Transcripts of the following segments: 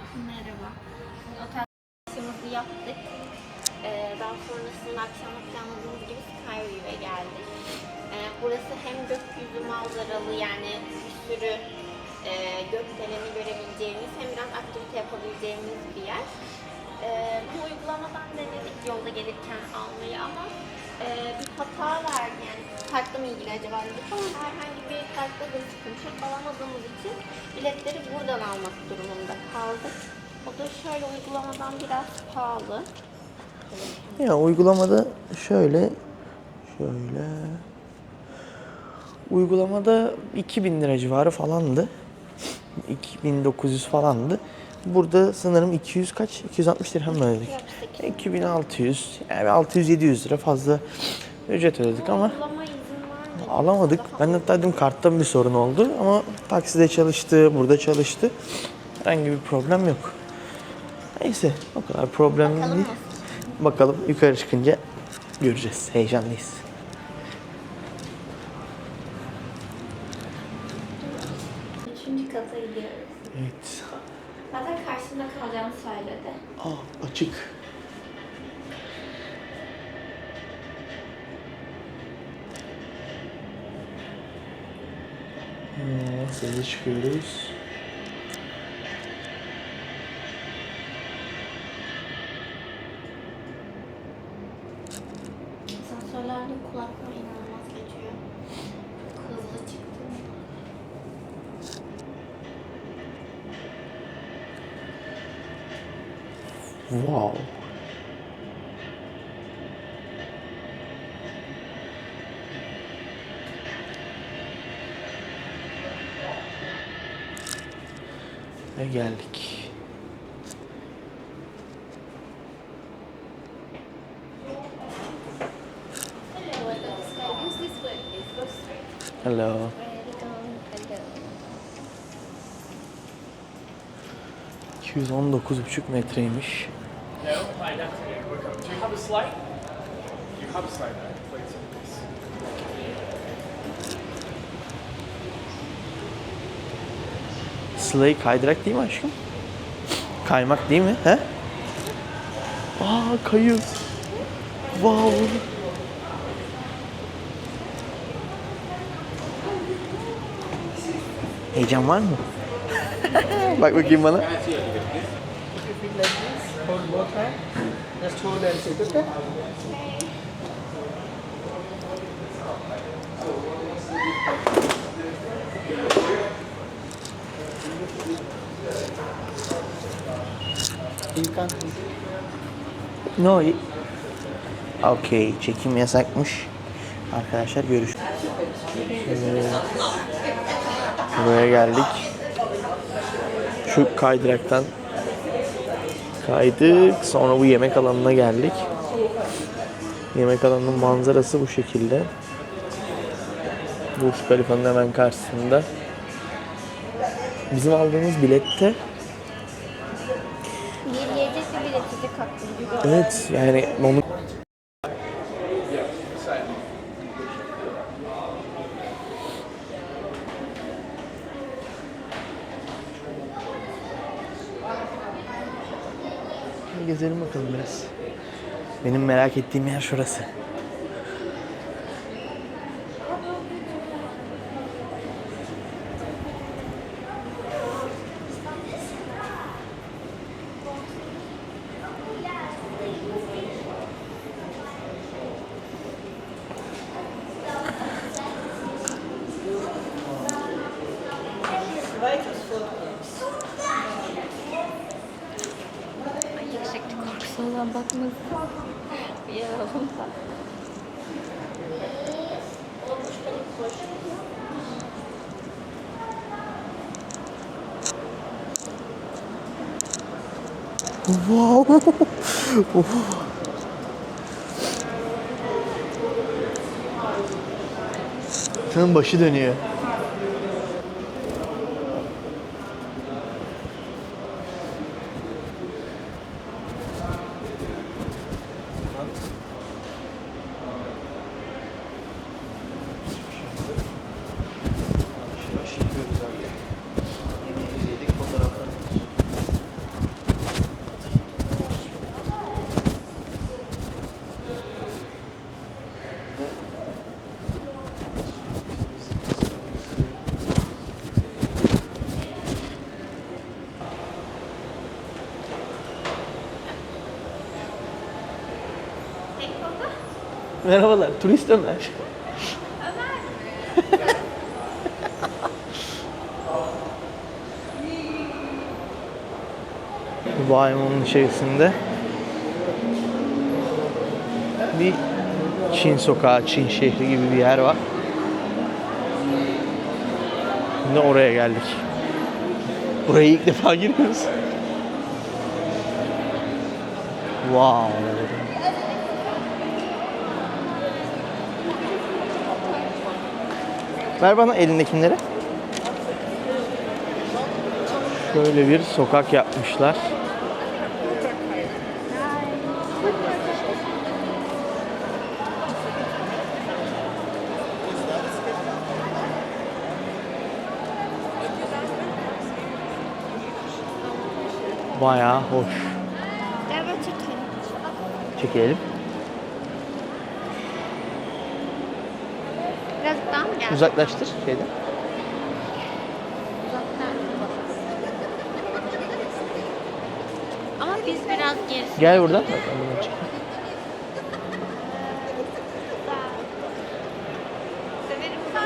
Merhaba. Otel akşamımızı yaptık. Ee, daha sonrasında akşama planladığımız gibi Skyview'e geldik. Ee, burası hem gökyüzü manzaralı yani bir sürü e, gökdeleni görebileceğimiz hem biraz aktivite yapabileceğimiz bir yer. Ee, bu uygulamadan denedik yolda gelirken almayı ama e, bir hata verdi yani kartla mı ilgili acaba dedik ama herhangi bir kartla da yok. alamadığımız için biletleri buradan almak durumunda kaldık. O da şöyle uygulamadan biraz pahalı. Ya uygulamada şöyle şöyle uygulamada 2000 lira civarı falandı. 2900 falandı. Burada sanırım 200 kaç? 260 dirhem mi ödedik? 2600 yani 600-700 lira fazla ücret ödedik ama alamadık. Ben hatta dedim karttan bir sorun oldu ama takside çalıştı, burada çalıştı. Herhangi bir problem yok. Neyse o kadar problem Bakalım değil. Bakalım yukarı çıkınca göreceğiz. Heyecanlıyız. Çıkıyoruz. Asansörlerde kulaklığa inanılmaz geçiyor. Çok hızlı çıktım. Wow. Ve geldik. Hello. 219,5 metreymiş. No, I not today. We're coming. Do you have a slide? You have a slide, right? Slay kaydırak değil mi aşkım? Kaymak değil mi? He? Aa kayıyor. Wow. Heyecan var mı? Bak bakayım bana. Okay? No. Okey, çekim yasakmış. Arkadaşlar görüş. Şöyle Buraya geldik. Şu kaydıraktan kaydık. Sonra bu yemek alanına geldik. Yemek alanının manzarası bu şekilde. Burj Khalifa'nın hemen karşısında. Bizim aldığımız bilette Bir bir içecek hakkı. Evet yani onu Gezelim bakalım biraz. Benim merak ettiğim yer şurası. 우와. 우와. 저는 뭐 멋있더니. Merhabalar, turist Ömer. Baymon'un içerisinde bir Çin sokağı, Çin şehri gibi bir yer var. Şimdi oraya geldik. Buraya ilk defa giriyoruz. Wow. Ver bana elindekileri. Şöyle bir sokak yapmışlar. Bayağı hoş. Çekelim. Çekelim. Biraz daha mı gel? Uzaklaştır şeyden. Ama biz biraz gerisi. Gel buradan. Bak, ben buradan çekeyim. Severim ben.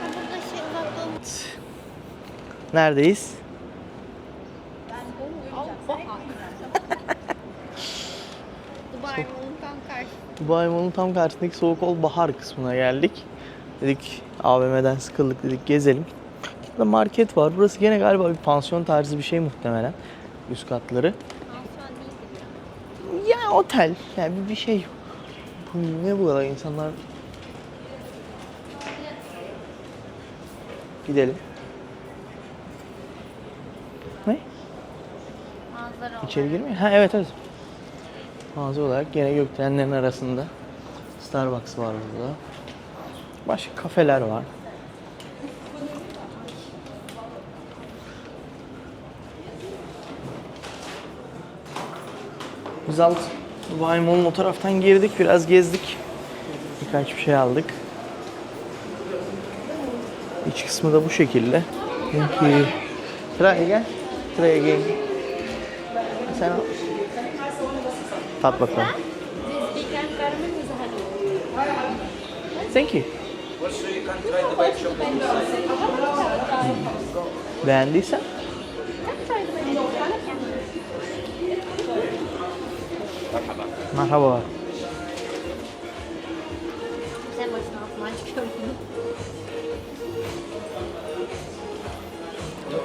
Ha, Burada şey uzakta Neredeyiz? Dubai Mall'un tam karşı. Dubai Mall'un tam karşısındaki Soğuk Ol Bahar kısmına geldik. Dedik AVM'den sıkıldık dedik gezelim. Burada market var. Burası gene galiba bir pansiyon tarzı bir şey muhtemelen. Üst katları. Pansiyon ya. Otel. Yani bir, bir şey. Bu ne bu kadar insanlar? Gidelim. Ne? Manzara İçeri girmiyor. Ha evet evet. Mağaza olarak gene gökdelenlerin arasında Starbucks var burada. Başka kafeler var. Biz alt Dubai Mall'un o taraftan girdik, biraz gezdik. Birkaç bir şey aldık. İç kısmı da bu şekilde. Çünkü Try again. Try again. Sen al. Thank you. Beğendiysen. Merhaba. Sen.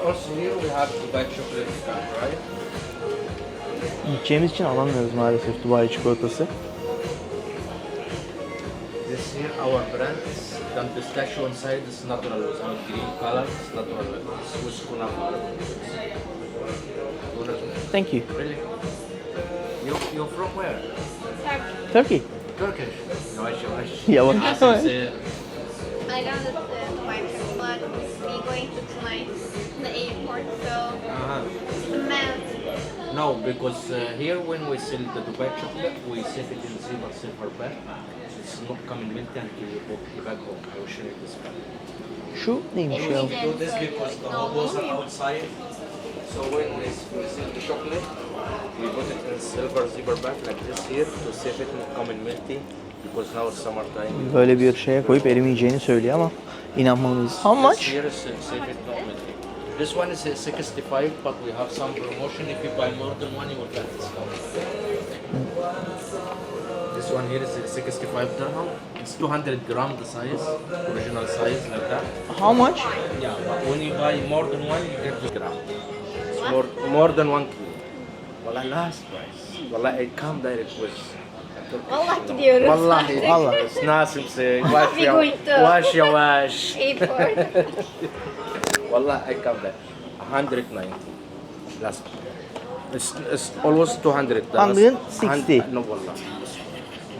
Also here we have Dubai chocolate cup, right? Gideceğimiz için alamıyoruz maalesef Dubai çikolatası. This here our brand is done pistachio inside. It's natural without green color. It's natural. Swiss kunafa. Thank you. Really? You you're from where? Turkey. Turkish. Yavaş yavaş. Yavaş I know that uh, Dubai trip, but we going to tonight in the airport, so uh-huh. melt. No, because uh, here when we sell the Dubai chocolate, we save it in zebra silver bag. It's not coming melty until you go back home. I will show you this bag. Şu neymiş ya? do this because the bubbles are outside. So when we, we sell the chocolate, we put it in silver zipper bag like this here to save it not coming melty because now it's summertime. Böyle bir şeye koyup erimeyeceğini söylüyor ama inanmalıyız. How much? here is uh, save it not melty. This one is uh, 65, but we have some promotion. If you buy more than one, you will get discount. This one here is uh, 65 dirham. It's 200 gram the size, original size like that. How much? Yeah, but when you buy more than one, you get the gram. It's more, more than one kilo. Wallah, last price. Wallah, it come direct with. Vallahi gidiyoruz. Wallahi, Wallah. It's Nasim say, wash We your, going to- wash your wash. Airport. Wallah, I come there. 190. Last. It's, it's almost 200. The last- 160. Hun- No, wallah.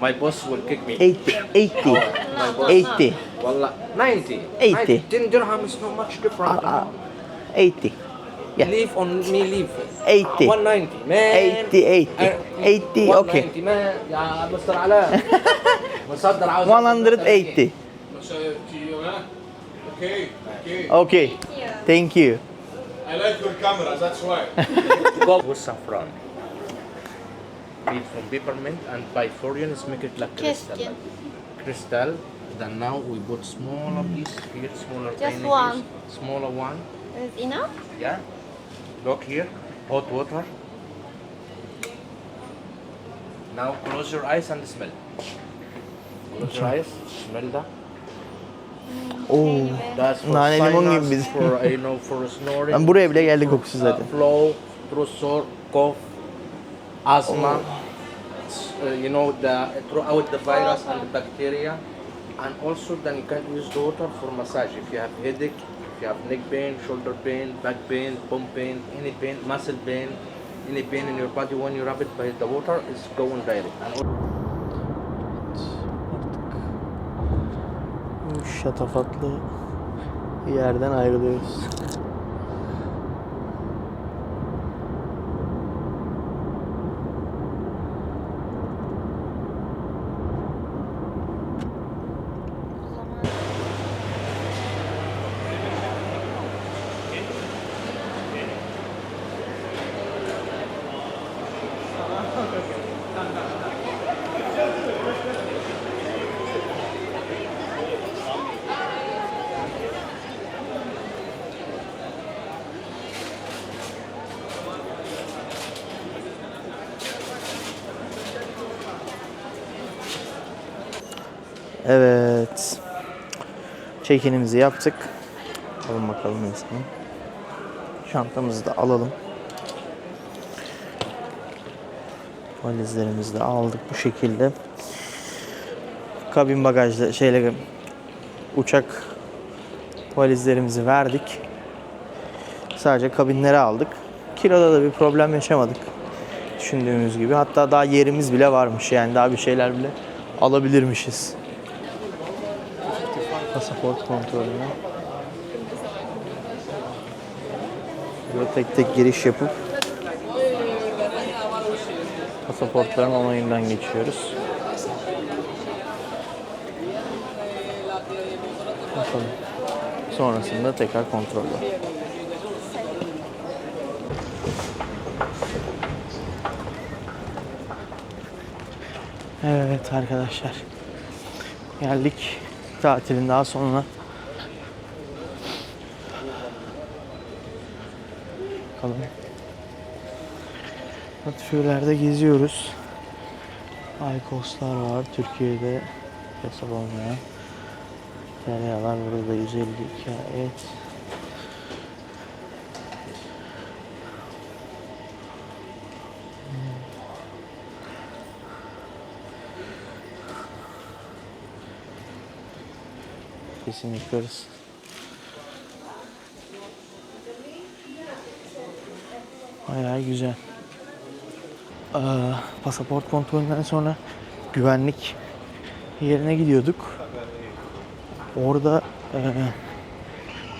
My boss will kick me. 80. 80. My boss. 80. Wallah, 90. 80. 10 dirham is not much different. Uh, 80. yeah. Leave on me, leave. 80. 190, man. 80, 80. Uh, 80, okay. 190, man. يا مستر علاء مصدر عاوز 180. Okay, okay. Okay. Thank you. I like your camera, that's why. Go with saffron. Made from peppermint and by foreigners make it like crystal. Keskin. Crystal. Then now we put smaller piece here, smaller Just tiny one. piece, smaller one. Is enough? Yeah. Look here, hot water. Now close your eyes and smell. Close your eyes, smell that. Oo. That's for Nane limon gibi sinus, biz. for you know for snoring. Ben buraya bile geldi kokusu uh, zaten. flow, throat sore, cough, asthma. Uh, you know the throughout the virus and the bacteria, and also then you can use the water for massage if you have headache, if you have neck pain, shoulder pain, back pain, bum pain, any pain, muscle pain, any pain in your body when you rub it by the water, it's going direct. And al- Bu şatafatlı yerden ayrılıyoruz. Evet. Check-in'imizi yaptık. Alın bakalım insanı. Çantamızı da alalım. Valizlerimizi de aldık bu şekilde. Kabin bagajlı şeyle uçak valizlerimizi verdik. Sadece kabinleri aldık. Kiloda da bir problem yaşamadık. Düşündüğümüz gibi. Hatta daha yerimiz bile varmış. Yani daha bir şeyler bile alabilirmişiz. Pasaport kontrolüne. Böyle tek tek giriş yapıp pasaportların onayından geçiyoruz. Bakalım. Sonrasında tekrar kontrol var. Evet arkadaşlar. Geldik tatilin daha sonuna. Bakalım. Atfiyelerde geziyoruz. Aykoslar var. Türkiye'de hesap olmayan. Tereyağlar burada 152 et. Kesin yaparız. Bayağı güzel. Ee, pasaport kontrolünden sonra güvenlik yerine gidiyorduk. Orada ee,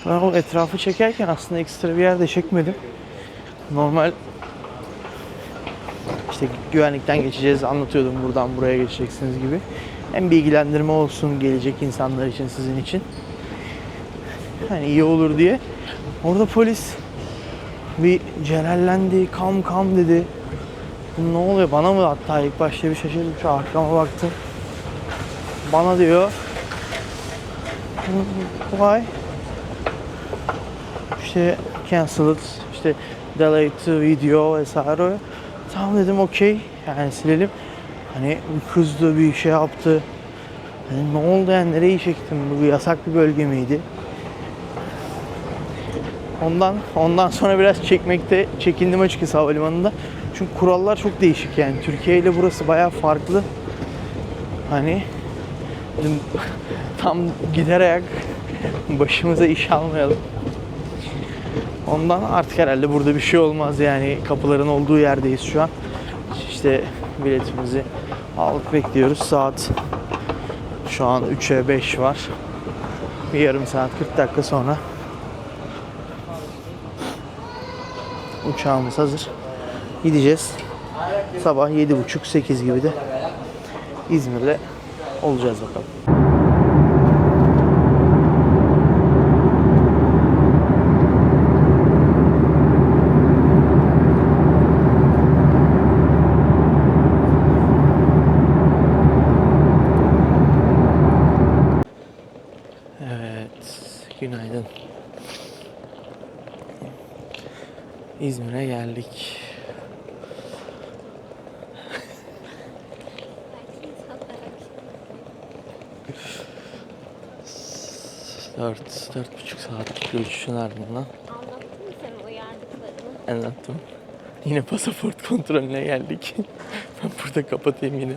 ben o etrafı çekerken aslında ekstra bir yerde çekmedim. Normal işte güvenlikten geçeceğiz anlatıyordum buradan buraya geçeceksiniz gibi. Hem bilgilendirme olsun gelecek insanlar için sizin için. Hani iyi olur diye. Orada polis bir celallendi, kam kam dedi. Bu ne oluyor bana mı hatta ilk başta bir şaşırdım şu arkama baktım. Bana diyor. Why? İşte canceled, işte delayed video vesaire. Tamam dedim okey. Yani silelim. Hani bir kızdı bir şey yaptı. Hani ne oldu yani nereyi çektim? Bu yasak bir bölge miydi? Ondan ondan sonra biraz çekmekte çekindim açıkçası havalimanında. Çünkü kurallar çok değişik yani. Türkiye ile burası bayağı farklı. Hani tam gider ayak başımıza iş almayalım. Ondan artık herhalde burada bir şey olmaz yani kapıların olduğu yerdeyiz şu an. İşte biletimizi aldık bekliyoruz. Saat şu an 3'e 5 var. Bir yarım saat 40 dakika sonra uçağımız hazır. Gideceğiz. Sabah 7.30-8 gibi de İzmir'de olacağız bakalım. İzmir'e geldik. Dört, dört buçuk saatlik uçuşun ardından Anlattın mı sen uyardıklarını? anlattım. Yine pasaport kontrolüne geldik. ben burada kapatayım yine.